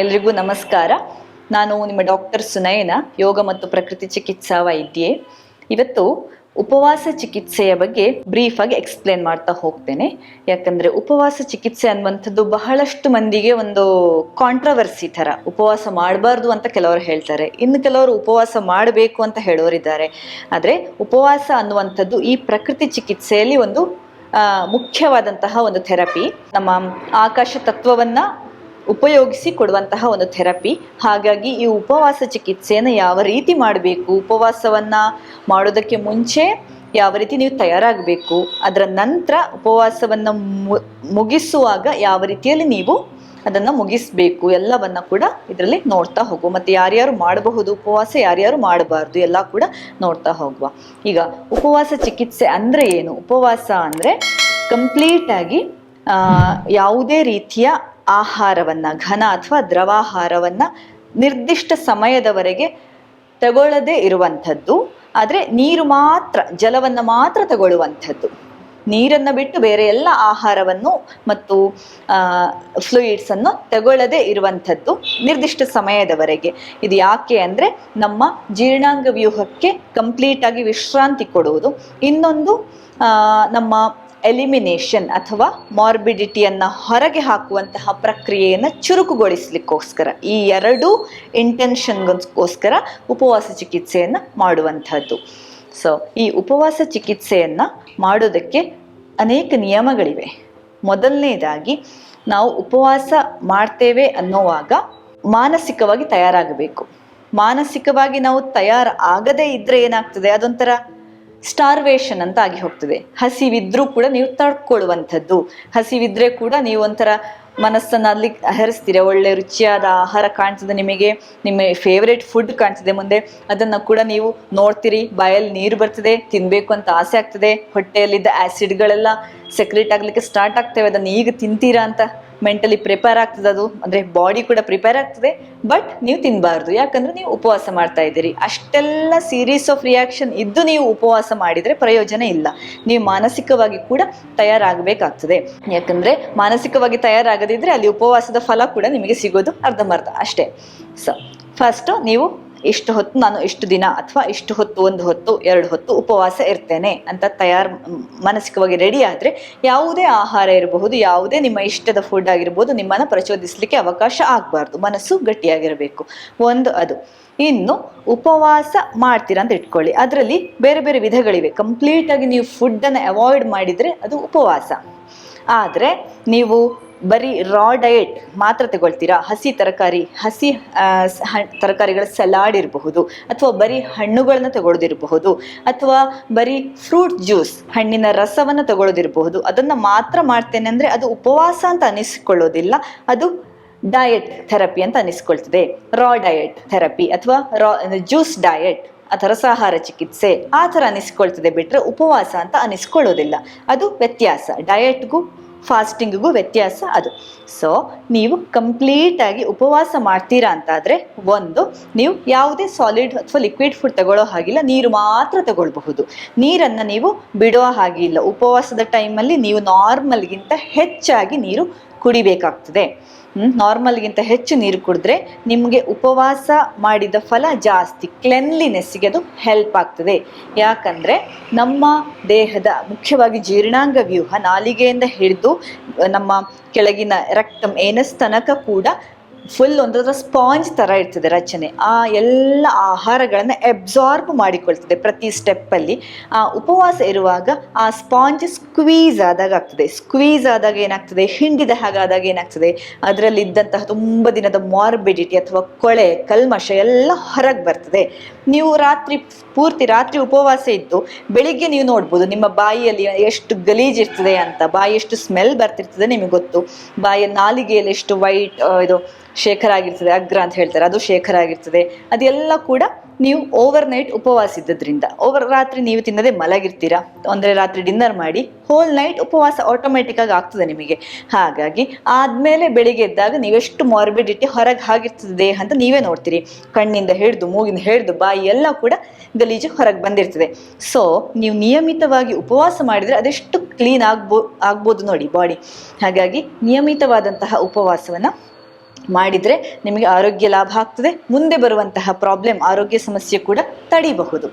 ಎಲ್ರಿಗೂ ನಮಸ್ಕಾರ. ನಾನು ನಿಮ್ಮ ಡಾಕ್ಟರ್ ಸುನಯನ, ಯೋಗ ಮತ್ತು ಪ್ರಕೃತಿ ಚಿಕಿತ್ಸಾ ವೈದ್ಯೆ. ಇವತ್ತು ಉಪವಾಸ ಚಿಕಿತ್ಸೆಯ ಬಗ್ಗೆ ಬ್ರೀಫ್ ಆಗಿ ಎಕ್ಸ್ಪ್ಲೇನ್ ಮಾಡ್ತಾ ಹೋಗ್ತೇನೆ. ಯಾಕಂದ್ರೆ ಉಪವಾಸ ಚಿಕಿತ್ಸೆ ಅನ್ನುವಂಥದ್ದು ಬಹಳಷ್ಟು ಮಂದಿಗೆ ಒಂದು ಕಾಂಟ್ರವರ್ಸಿ ಥರ. ಉಪವಾಸ ಮಾಡಬಾರ್ದು ಅಂತ ಕೆಲವರು ಹೇಳ್ತಾರೆ. ಇನ್ನು ಕೆಲವರು ಉಪವಾಸ ಮಾಡಬೇಕು ಅಂತ ಹೇಳೋರಿದ್ದಾರೆ. ಆದರೆ ಉಪವಾಸ ಅನ್ನುವಂಥದ್ದು ಈ ಪ್ರಕೃತಿ ಚಿಕಿತ್ಸೆಯಲ್ಲಿ ಒಂದು ಮುಖ್ಯವಾದಂತಹ ಒಂದು ಥೆರಪಿ ನಮ್ಮ ಆಕಾಶ ತತ್ವವನ್ನ ಉಪಯೋಗಿಸಿ ಕೊಡುವಂತಹ ಒಂದು ಥೆರಪಿ. ಹಾಗಾಗಿ ಈ ಉಪವಾಸ ಚಿಕಿತ್ಸೆಯನ್ನು ಯಾವ ರೀತಿ ಮಾಡಬೇಕು? ಉಪವಾಸವನ್ನ ಮಾಡೋದಕ್ಕೆ ಮುಂಚೆ ಯಾವ ರೀತಿ ನೀವು ತಯಾರಾಗಬೇಕು? ಅದರ ನಂತರ ಉಪವಾಸವನ್ನು ಮುಗಿಸುವಾಗ ಯಾವ ರೀತಿಯಲ್ಲಿ ನೀವು ಅದನ್ನು ಮುಗಿಸ್ಬೇಕು? ಎಲ್ಲವನ್ನ ಕೂಡ ಇದರಲ್ಲಿ ನೋಡ್ತಾ ಹೋಗುವ. ಮತ್ತು ಯಾರ್ಯಾರು ಮಾಡಬಹುದು ಉಪವಾಸ, ಯಾರ್ಯಾರು ಮಾಡಬಾರ್ದು ಎಲ್ಲ ಕೂಡ ನೋಡ್ತಾ ಹೋಗುವ. ಈಗ ಉಪವಾಸ ಚಿಕಿತ್ಸೆ ಅಂದರೆ ಏನು? ಉಪವಾಸ ಅಂದರೆ ಕಂಪ್ಲೀಟಾಗಿ ಯಾವುದೇ ರೀತಿಯ ಆಹಾರವನ್ನ, ಘನ ಅಥವಾ ದ್ರವಾಹಾರವನ್ನ ನಿರ್ದಿಷ್ಟ ಸಮಯದವರೆಗೆ ತಗೊಳ್ಳದೇ ಇರುವಂಥದ್ದು. ಆದರೆ ನೀರು ಮಾತ್ರ, ಜಲವನ್ನು ಮಾತ್ರ ತಗೊಳ್ಳುವಂಥದ್ದು. ನೀರನ್ನು ಬಿಟ್ಟು ಬೇರೆ ಎಲ್ಲ ಆಹಾರವನ್ನು ಮತ್ತು ಫ್ಲೂಯಿಡ್ಸ್ ಅನ್ನು ತಗೊಳ್ಳದೇ ಇರುವಂಥದ್ದು ನಿರ್ದಿಷ್ಟ ಸಮಯದವರೆಗೆ. ಇದು ಯಾಕೆ ಅಂದರೆ ನಮ್ಮ ಜೀರ್ಣಾಂಗ ವ್ಯೂಹಕ್ಕೆ ಕಂಪ್ಲೀಟಾಗಿ ವಿಶ್ರಾಂತಿ ಕೊಡುವುದು. ಇನ್ನೊಂದು ನಮ್ಮ ಎಲಿಮಿನೇಷನ್ ಅಥವಾ ಮಾರ್ಬಿಡಿಟಿಯನ್ನು ಹೊರಗೆ ಹಾಕುವಂತಹ ಪ್ರಕ್ರಿಯೆಯನ್ನು ಚುರುಕುಗೊಳಿಸಲಿಕ್ಕೋಸ್ಕರ, ಈ ಎರಡೂ ಇಂಟೆನ್ಷನ್ಗೋಸ್ಕರ ಉಪವಾಸ ಚಿಕಿತ್ಸೆಯನ್ನು ಮಾಡುವಂಥದ್ದು. ಸೊ ಈ ಉಪವಾಸ ಚಿಕಿತ್ಸೆಯನ್ನು ಮಾಡೋದಕ್ಕೆ ಅನೇಕ ನಿಯಮಗಳಿವೆ. ಮೊದಲನೇದಾಗಿ, ನಾವು ಉಪವಾಸ ಮಾಡ್ತೇವೆ ಅನ್ನೋವಾಗ ಮಾನಸಿಕವಾಗಿ ತಯಾರಾಗಬೇಕು. ಮಾನಸಿಕವಾಗಿ ನಾವು ತಯಾರು ಆಗದೇ ಇದ್ದರೆ ಏನಾಗ್ತದೆ? ಅದೊಂಥರ ಸ್ಟಾರ್ವೇಷನ್ ಅಂತ ಆಗಿ ಹೋಗ್ತದೆ. ಹಸಿವಿದ್ರೂ ಕೂಡ ನೀವು ತಡ್ಕೊಳ್ಳುವಂಥದ್ದು. ಹಸಿವಿದ್ರೆ ಕೂಡ ನೀವು ಒಂಥರ ಮನಸ್ಸನ್ನು ಅಲ್ಲಿ ಹರಿಸ್ತೀರ. ಒಳ್ಳೆ ರುಚಿಯಾದ ಆಹಾರ ಕಾಣ್ತದೆ ನಿಮಗೆ. ನಿಮ್ಮ ಫೇವ್ರೇಟ್ ಫುಡ್ ಕಾಣಿಸಿದೆ ಮುಂದೆ. ಅದನ್ನು ಕೂಡ ನೀವು ನೋಡ್ತೀರಿ. ಬಾಯಲ್ಲಿ ನೀರು ಬರ್ತದೆ. ತಿನ್ನಬೇಕು ಅಂತ ಆಸೆ ಆಗ್ತದೆ. ಹೊಟ್ಟೆಯಲ್ಲಿದ್ದ ಆ್ಯಸಿಡ್ಗಳೆಲ್ಲ ಸೆಕ್ರೇಟ್ ಆಗಲಿಕ್ಕೆ ಸ್ಟಾರ್ಟ್ ಆಗ್ತವೆ. ಅದನ್ನು ಈಗ ತಿಂತೀರಾ ಅಂತ. ಮೆಂಟಲಿ ಪ್ರಿಪೇರ್ ಆಗ್ತದೆ ಅದು. ಅಂದರೆ ಬಾಡಿ ಕೂಡ ಪ್ರಿಪೇರ್ ಆಗ್ತದೆ ಬಟ್ ನೀವು ತಿನ್ನಬಾರ್ದು ಯಾಕಂದ್ರೆ ನೀವು ಉಪವಾಸ ಮಾಡ್ತಾ ಇದ್ದೀರಿ. ಅಷ್ಟೆಲ್ಲ ಸೀರೀಸ್ ಆಫ್ ರಿಯಾಕ್ಷನ್ ಇದ್ದು ನೀವು ಉಪವಾಸ ಮಾಡಿದರೆ ಪ್ರಯೋಜನ ಇಲ್ಲ. ನೀವು ಮಾನಸಿಕವಾಗಿ ಕೂಡ ತಯಾರಾಗಬೇಕಾಗ್ತದೆ. ಯಾಕಂದರೆ ಮಾನಸಿಕವಾಗಿ ತಯಾರಾಗದಿದ್ದರೆ ಅಲ್ಲಿ ಉಪವಾಸದ ಫಲ ಕೂಡ ನಿಮಗೆ ಸಿಗೋದು ಅರ್ಧಂಬರ್ಧ ಅಷ್ಟೇ. ಸೊ ಫಸ್ಟು ನೀವು ಇಷ್ಟು ಹೊತ್ತು ನಾನು ಇಷ್ಟು ದಿನ ಅಥವಾ ಇಷ್ಟು ಹೊತ್ತು, ಒಂದು ಹೊತ್ತು, ಎರಡು ಹೊತ್ತು ಉಪವಾಸ ಇರ್ತೇನೆ ಅಂತ ತಯಾರು ಮಾನಸಿಕವಾಗಿ ರೆಡಿ ಆದರೆ ಯಾವುದೇ ಆಹಾರ ಇರಬಹುದು, ಯಾವುದೇ ನಿಮ್ಮ ಇಷ್ಟದ ಫುಡ್ ಆಗಿರ್ಬೋದು ನಿಮ್ಮನ್ನು ಪ್ರಚೋದಿಸಲಿಕ್ಕೆ ಅವಕಾಶ ಆಗಬಾರ್ದು. ಮನಸ್ಸು ಗಟ್ಟಿಯಾಗಿರಬೇಕು. ಒಂದು ಅದು. ಇನ್ನು ಉಪವಾಸ ಮಾಡ್ತೀರಾ ಅಂತ ಇಟ್ಕೊಳ್ಳಿ. ಅದರಲ್ಲಿ ಬೇರೆ ಬೇರೆ ವಿಧಗಳಿವೆ. ಕಂಪ್ಲೀಟಾಗಿ ನೀವು ಫುಡ್ಡನ್ನು ಅವಾಯ್ಡ್ ಮಾಡಿದರೆ ಅದು ಉಪವಾಸ. ಆದರೆ ನೀವು ಬರೀ ರಾ ಡಯಟ್ ಮಾತ್ರ ತಗೊಳ್ತೀರಾ? ಹಸಿ ತರಕಾರಿ, ಹಸಿ ತರಕಾರಿಗಳ ಸಲಾಡ್ ಇರಬಹುದು, ಅಥವಾ ಬರೀ ಹಣ್ಣುಗಳನ್ನ ತಗೊಳ್ಳೋದಿರಬಹುದು ಅಥವಾ ಬರೀ ಫ್ರೂಟ್ ಜ್ಯೂಸ್ ಹಣ್ಣಿನ ರಸವನ್ನು ತಗೊಳ್ಳೋದಿರಬಹುದು ಅದನ್ನು ಮಾತ್ರ ಮಾಡ್ತೇನೆ ಅಂದರೆ ಅದು ಉಪವಾಸ ಅಂತ ಅನಿಸಿಕೊಳ್ಳೋದಿಲ್ಲ, ಅದು ಡಯಟ್ ಥೆರಪಿ ಅಂತ ಅನಿಸ್ಕೊಳ್ತದೆ. ರಾ ಡಯಟ್ ಥೆರಪಿ ಅಥವಾ ರಾ ಜ್ಯೂಸ್ ಡಯಟ್ ಅಥವಾ ರಸಾಹಾರ ಚಿಕಿತ್ಸೆ, ಆ ಥರ ಅನಿಸ್ಕೊಳ್ತದೆ ಬಿಟ್ಟರೆ ಉಪವಾಸ ಅಂತ ಅನಿಸ್ಕೊಳ್ಳೋದಿಲ್ಲ. ಅದು ವ್ಯತ್ಯಾಸ. ಡಯಟ್ಗೂ ಫಾಸ್ಟಿಂಗ್ಗೂ ವ್ಯತ್ಯಾಸ ಅದು. ಸೊ ನೀವು ಕಂಪ್ಲೀಟಾಗಿ ಉಪವಾಸ ಮಾಡ್ತೀರಾ ಅಂತಾದರೆ, ಒಂದು, ನೀವು ಯಾವುದೇ ಸಾಲಿಡ್ ಅಥವಾ ಲಿಕ್ವಿಡ್ ಫುಡ್ ತಗೊಳ್ಳೋ ಹಾಗಿಲ್ಲ, ನೀರು ಮಾತ್ರ ತಗೊಳ್ಬಹುದು. ನೀರನ್ನು ನೀವು ಬಿಡೋ ಹಾಗಿಲ್ಲ ಉಪವಾಸದ ಟೈಮಲ್ಲಿ ನೀವು ನಾರ್ಮಲ್ಗಿಂತ ಹೆಚ್ಚಾಗಿ ನೀರು ಕುಡಿಬೇಕಾಗ್ತದೆ. ನಾರ್ಮಲ್ಗಿಂತ ಹೆಚ್ಚು ನೀರು ಕುಡಿದ್ರೆ ನಿಮಗೆ ಉಪವಾಸ ಮಾಡಿದ ಫಲ ಜಾಸ್ತಿ ಕ್ಲೆನ್ಲಿನೆಸ್ಸಿಗೆ ಅದು ಹೆಲ್ಪ್ ಆಗ್ತದೆ. ಯಾಕಂದರೆ ನಮ್ಮ ದೇಹದ ಮುಖ್ಯವಾಗಿ ಜೀರ್ಣಾಂಗ ವ್ಯೂಹ ನಾಲಿಗೆಯಿಂದ ಹಿಡಿದು ನಮ್ಮ ಕೆಳಗಿನ ರಕ್ತ, ಏನಸ್ ತನಕ ಕೂಡ ಫುಲ್ ಒಂದರ ಸ್ಪಾಂಜ್ ಥರ ಇರ್ತದೆ ರಚನೆ. ಆ ಎಲ್ಲ ಆಹಾರಗಳನ್ನು ಅಬ್ಸಾರ್ಬ್ ಮಾಡಿಕೊಳ್ತದೆ ಪ್ರತಿ ಸ್ಟೆಪ್ಪಲ್ಲಿ ಆ ಉಪವಾಸ ಇರುವಾಗ ಆ ಸ್ಪಾಂಜ್ ಸ್ಕ್ವೀಸ್ ಆದಾಗ ಆಗ್ತದೆ. ಸ್ಕ್ವೀಸ್ ಆದಾಗ ಏನಾಗ್ತದೆ? ಹಿಂಡಿದ ಹಾಗಾದಾಗ ಏನಾಗ್ತದೆ? ಅದರಲ್ಲಿ ಇದ್ದಂತಹ ತುಂಬ ದಿನದ ಮಾರ್ಬಿಡಿಟಿ ಅಥವಾ ಕೊಳೆ, ಕಲ್ಮಶ ಎಲ್ಲ ಹೊರಗೆ ಬರ್ತದೆ. ನೀವು ರಾತ್ರಿ, ಪೂರ್ತಿ ರಾತ್ರಿ ಉಪವಾಸ ಇದ್ದು ಬೆಳಿಗ್ಗೆ ನೀವು ನೋಡ್ಬೋದು ನಿಮ್ಮ ಬಾಯಿಯಲ್ಲಿ ಎಷ್ಟು ಗಲೀಜ್ ಇರ್ತದೆ ಅಂತ, ಬಾಯಿ ಎಷ್ಟು ಸ್ಮೆಲ್ ಬರ್ತಿರ್ತದೆ ನಿಮಗೆ ಗೊತ್ತು. ಬಾಯಿಯ ನಾಲಿಗೆಯಲ್ಲಿ ಎಷ್ಟು ವೈಟ್ ಇದು ಶೇಖರ ಆಗಿರ್ತದೆ ಅಗ್ರ ಅಂತ ಹೇಳ್ತಾರೆ. ಅದು ಶೇಖರ ಆಗಿರ್ತದೆ ಅದೆಲ್ಲ ಕೂಡ ನೀವು ಓವರ್ ನೈಟ್ ಉಪವಾಸ ಇದ್ದದ್ರಿಂದ ಓವರ್ ರಾತ್ರಿ ನೀವು ತಿನ್ನದೆ ಮಲಗಿರ್ತೀರಾ? ಅಂದರೆ ರಾತ್ರಿ ಡಿನ್ನರ್ ಮಾಡಿ ಹೋಲ್ ನೈಟ್ ಉಪವಾಸ ಆಟೋಮೆಟಿಕ್ ಆಗಿ ಆಗ್ತದೆ ನಿಮಗೆ. ಹಾಗಾಗಿ ಆದಮೇಲೆ ಬೆಳಿಗ್ಗೆ ಎದ್ದಾಗ ನೀವೆಷ್ಟು ಮಾರ್ಬಿಡಿಟಿ ಹೊರಗೆ ಆಗಿರ್ತದೆ ದೇಹ ಅಂತ ನೀವೇ ನೋಡ್ತೀರಿ. ಕಣ್ಣಿಂದ ಹಿಡಿದು, ಮೂಗಿಂದ ಹಿಡಿದು, ಬಾಯಿ ಎಲ್ಲ ಕೂಡ ಗಲೀಜು ಹೊರಗೆ ಬಂದಿರ್ತದೆ. ಸೊ ನೀವು ನಿಯಮಿತವಾಗಿ ಉಪವಾಸ ಮಾಡಿದರೆ ಅದೆಷ್ಟು ಕ್ಲೀನ್ ಆಗ್ಬೋ, ಆಗ್ಬೋದು ನೋಡಿ ಬಾಡಿ ಹಾಗಾಗಿ ನಿಯಮಿತವಾದಂತಹ ಉಪವಾಸವನ್ನು ಮಾಡಿದರೆ ನಿಮಗೆ ಆರೋಗ್ಯ ಲಾಭ ಆಗ್ತದೆ. ಮುಂದೆ ಬರುವಂತಹ ಪ್ರಾಬ್ಲಮ್ ಆರೋಗ್ಯ ಸಮಸ್ಯೆ ಕೂಡ ತಡಿಬಹುದು.